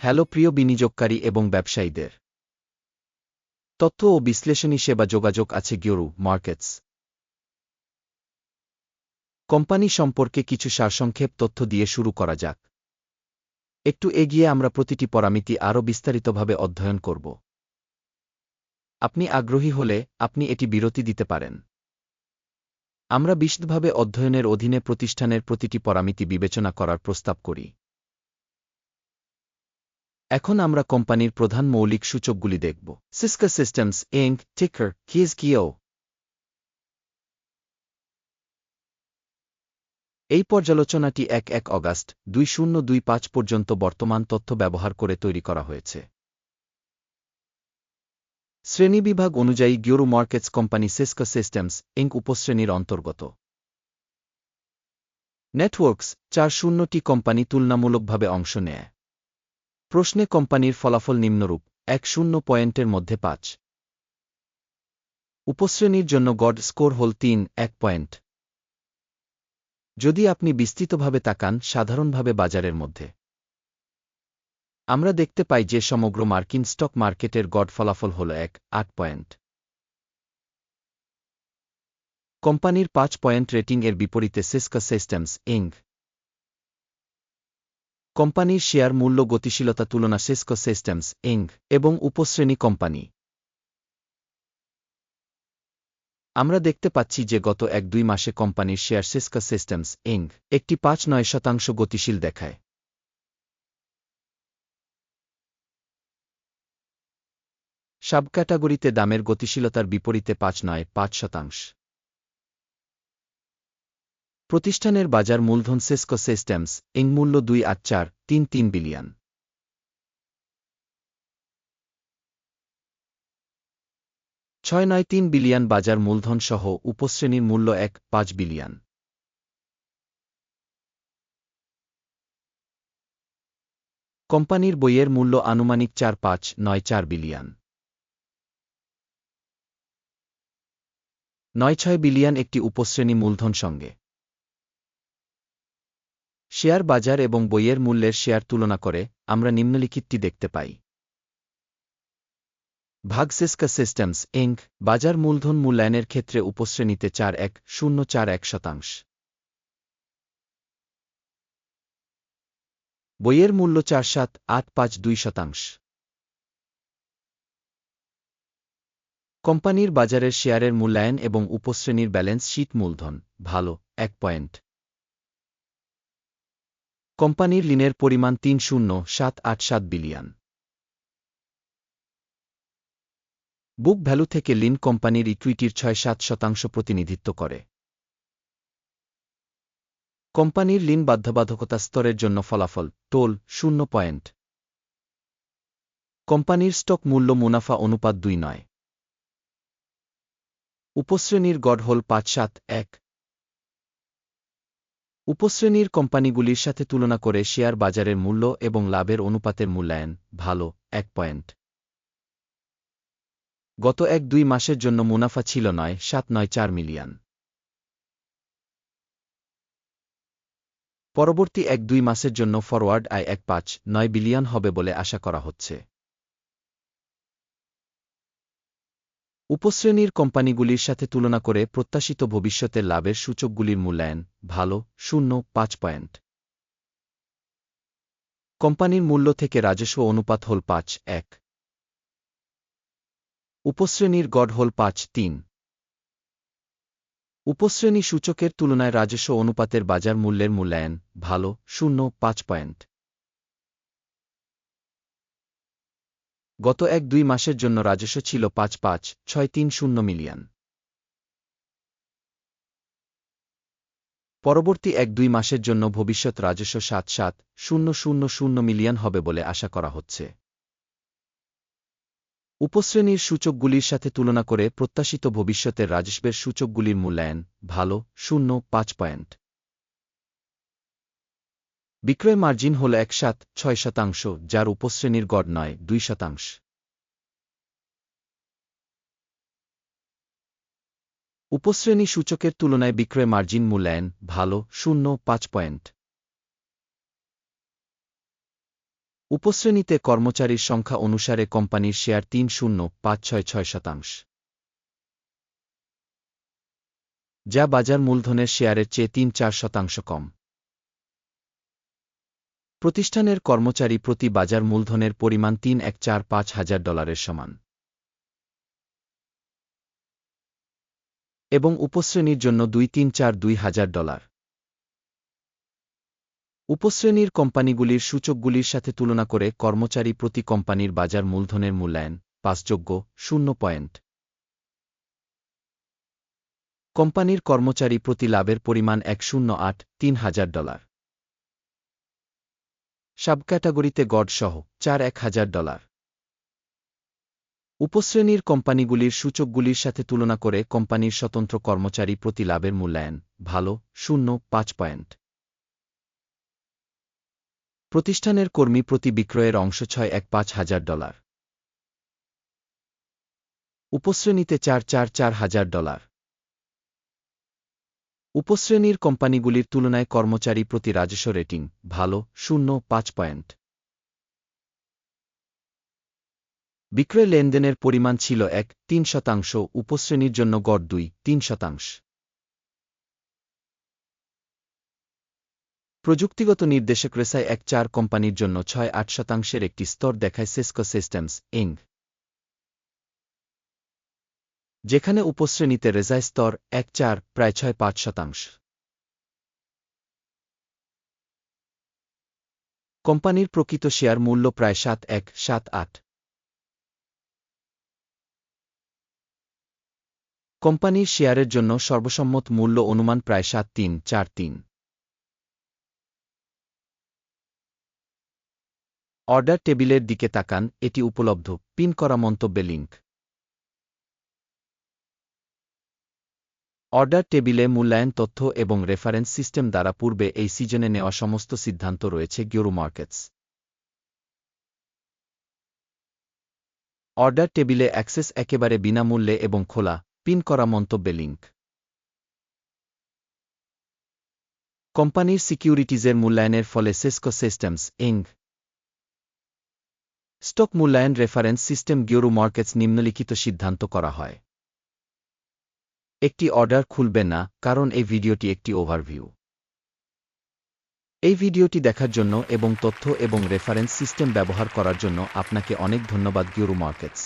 Hello প্রিয় বিনিয়োগকারী এবং ব্যবসায়ীদের। তথ্য ও বিশ্লেষণী সেবা যোগাযোগ আছে গিওরু মার্কেটস। কোম্পানি সম্পর্কে কিছু সারসংক্ষেপ তথ্য দিয়ে শুরু করা যাক। একটু এগিয়ে আমরা প্রতিটি পরামিতি আরও বিস্তারিতভাবে অধ্যয়ন করব। আপনি আগ্রহী হলে আপনি এটি বিরতি দিতে পারেন। আমরা বিশদভাবে অধ্যয়নের অধীনে প্রতিষ্ঠানের প্রতিটি পরামিতি বিবেচনা করার প্রস্তাব করি। এখন আমরা কোম্পানির প্রধান মৌলিক সূচকগুলি দেখব। সিস্কা সিস্টেমস এঙ্ক টিকার কিজ কিও এই পর্যালোচনাটি এক এক অগাস্ট দুই শূন্য দুই পাঁচ পর্যন্ত বর্তমান তথ্য ব্যবহার করে তৈরি করা হয়েছে। শ্রেণীবিভাগ অনুযায়ী গিওরু markets company Cisco Systems Inc উপশ্রেণীর অন্তর্গত। নেটওয়ার্কস চার শূন্যটি কোম্পানি তুলনামূলকভাবে অংশ নেয়। প্রশ্নে কোম্পানির ফলাফল নিম্নরূপ, এক শূন্য পয়েন্টের মধ্যে পাঁচ। উপশ্রেণীর জন্য গড স্কোর হল তিন, এক পয়েন্ট। যদি আপনি বিস্তৃতভাবে তাকান, সাধারণভাবে বাজারের মধ্যে। আমরা দেখতে পাই যে সমগ্র মার্কিন স্টক মার্কেটের গড ফলাফল হল এক, আট পয়েন্ট। কোম্পানির পাঁচ পয়েন্ট রেটিং এর বিপরীতে সিস্কা সিস্টেমস, ইঙ্ক। কোম্পানির শেয়ার মূল্য গতিশীলতা তুলনা সিস্কো সিস্টেমস ইঙ্ক এবং উপশ্রেণী কোম্পানি। আমরা দেখতে পাচ্ছি যে গত এক দুই মাসে কোম্পানির শেয়ার সিস্কা সিস্টেমস ইঙ্ক একটি পাঁচ নয় শতাংশ গতিশীল দেখায়। সাব ক্যাটাগরিতে দামের গতিশীলতার বিপরীতে পাঁচ নয়, পাঁচ শতাংশ। প্রতিষ্ঠানের বাজার মূলধন সেস্কো সিস্টেমস ইং মূল্য দুই আট চার, তিন তিন বিলিয়ন। ছয় নয় তিন বিলিয়ন বাজার মূলধন সহ উপশ্রেণীর মূল্য এক, পাঁচ বিলিয়ন। কোম্পানির বইয়ের মূল্য আনুমানিক চার পাঁচ, নয় চার বিলিয়ন। নয় ছয় বিলিয়ন একটি উপশ্রেণী মূলধন সঙ্গে। শেয়ার বাজার এবং বইয়ের মূল্যের শেয়ার তুলনা করে, আমরা নিম্নলিখিতটি দেখতে পাই। ভাগসেস্কা সিস্টেমস, ইঙ্ক, বাজার মূলধন মূল্যায়নের ক্ষেত্রে উপশ্রেণীতে চার এক, শূন্য চার এক শতাংশ। বইয়ের মূল্য চার সাত, আট পাঁচ দুই শতাংশ। কোম্পানির বাজারের শেয়ারের মূল্যায়ন এবং উপশ্রেণীর ব্যালেন্স শীট মূলধন, ভালো, এক পয়েন্ট। কোম্পানির ঋণের পরিমাণ তিন শূন্য সাত আট সাত বিলিয়ন। বুক ভ্যালু থেকে লিন কোম্পানির ইকুইটির ছয় সাত শতাংশ প্রতিনিধিত্ব করে। কোম্পানির লিন বাধ্যবাধকতা স্তরের জন্য ফলাফল, টোল, শূন্য পয়েন্ট। কোম্পানির স্টক মূল্য মুনাফা অনুপাত দুই নয়। উপশ্রেণীর গড় হল পাঁচ সাত এক। উপশ্রেণীর কোম্পানিগুলির সাথে তুলনা করে শেয়ার বাজারের মূল্য এবং লাভের অনুপাতের মূল্যায়ন ভালো, এক পয়েন্ট। গত এক দুই মাসের জন্য মুনাফা ছিল নয়, সাত নয় চার মিলিয়ন। পরবর্তী এক দুই মাসের জন্য ফরওয়ার্ড আয় এক পাঁচ, নয় বিলিয়ন হবে বলে আশা করা হচ্ছে। উপশ্রেণীর কোম্পানিগুলির সাথে তুলনা করে প্রত্যাশিত ভবিষ্যতের লাভের সূচকগুলির মূল্যায়ন ভালো, শূন্য, পাঁচ পয়েন্ট। কোম্পানির মূল্য থেকে রাজস্ব অনুপাত হল পাঁচ, এক। উপশ্রেণীর গড় হল পাঁচ, তিন। উপশ্রেণী সূচকের তুলনায় রাজস্ব অনুপাতের বাজার মূল্যের মূল্যায়ন ভালো, শূন্য, পাঁচ পয়েন্ট। গত এক দুই মাসের জন্য রাজস্ব ছিল পাঁচ পাঁচ ছয় তিন শূন্য মিলিয়ন। পরবর্তী এক দুই মাসের জন্য ভবিষ্যৎ রাজস্ব সাত সাত শূন্য শূন্য শূন্য মিলিয়ন হবে বলে আশা করা হচ্ছে। উপশ্রেণীর সূচকগুলির সাথে তুলনা করে প্রত্যাশিত ভবিষ্যতের রাজস্বের সূচকগুলির মূল্যায়ন ভালো, শূন্য, পাঁচ পয়েন্ট। বিক্রয় মার্জিন হল এক সাত ছয় শতাংশ, যার উপশ্রেণীর গড় নয়, দুই শতাংশ। উপশ্রেণী সূচকের তুলনায় বিক্রয় মার্জিন মূল্যায়ন ভালো, শূন্য, পাঁচ পয়েন্ট। উপশ্রেণীতে কর্মচারীর সংখ্যা অনুসারে কোম্পানির শেয়ার তিন শূন্য, পাঁচ ছয় ছয় শতাংশ। যা বাজার মূলধনের শেয়ারের চেয়ে তিন চার শতাংশ কম। প্রতিষ্ঠানের কর্মচারী প্রতি বাজার মূলধনের পরিমাণ তিন এক চার পাঁচ হাজার ডলারের সমান। এবং উপশ্রেণীর জন্য দুই তিন চার দুই হাজার ডলার। উপশ্রেণীর কোম্পানিগুলির সূচকগুলির সাথে তুলনা করে কর্মচারী প্রতি কোম্পানির বাজার মূলধনের মূল্যায়ন পাঁচযোগ্য, শূন্য পয়েন্ট। কোম্পানির কর্মচারী প্রতি লাভের পরিমাণ এক শূন্য আট তিন হাজার ডলার। সাব ক্যাটাগরিতে গড সহ চার এক হাজার ডলার। উপশ্রেণীর কোম্পানিগুলির সূচকগুলির সাথে তুলনা করে কোম্পানির স্বতন্ত্র কর্মচারী প্রতি লাভের মূল্যায়ন ভালো, শূন্য, পাঁচ পয়েন্ট। প্রতিষ্ঠানের কর্মী প্রতি বিক্রয়ের অংশ ছয় এক পাঁচ হাজার ডলার। উপশ্রেণীতে চার চার চার হাজার ডলার। উপশ্রেণীর কোম্পানিগুলির তুলনায় কর্মচারী প্রতি রাজস্ব রেটিং ভালো, শূন্য, পাঁচ পয়েন্ট। বিক্রয় লেনদেনের পরিমাণ ছিল এক, তিন শতাংশ, উপশ্রেণীর জন্য গড় দুই, তিন শতাংশ। প্রযুক্তিগত নির্দেশক রেসায় এক চার কোম্পানির জন্য ছয়, আট শতাংশের একটি স্তর দেখায় সেসকো সিস্টেমস ইং যেখানে উপশ্রেণীতে রেজায় স্তর এক চার প্রায় ছয় পাঁচ শতাংশ। কোম্পানির প্রকৃত শেয়ার মূল্য প্রায় সাত এক সাত আট। কোম্পানির শেয়ারের জন্য সর্বসম্মত মূল্য অনুমান প্রায় সাত তিন চার তিন। অর্ডার টেবিলের দিকে তাকান, এটি উপলব্ধ, পিন করা মন্তব্যে লিঙ্ক অর্ডার টেবিলে মূল্যায়ন তথ্য এবং রেফারেন্স সিস্টেম দ্বারা পূর্বে এই সিজনে নেওয়া সমস্ত সিদ্ধান্ত রয়েছে গিওরু মার্কেটস। অর্ডার টেবিলে অ্যাক্সেস একেবারে বিনামূল্যে এবং খোলা, পিন করা মন্তব্যে লিঙ্ক কোম্পানির সিকিউরিটিজের মূল্যায়নের ফলে সেসকো সিস্টেমস ইং স্টক মূল্যায়ন রেফারেন্স সিস্টেম গিওরু মার্কেটস নিম্নলিখিত সিদ্ধান্ত করা হয়। একটি অর্ডার খুলবে না, কারণ এই ভিডিওটি একটি ওভারভিউ এই ভিডিওটি দেখার জন্য এবং তথ্য এবং রেফারেন্স সিস্টেম ব্যবহার করার জন্য আপনাকে অনেক ধন্যবাদ গিউরু মার্কেটস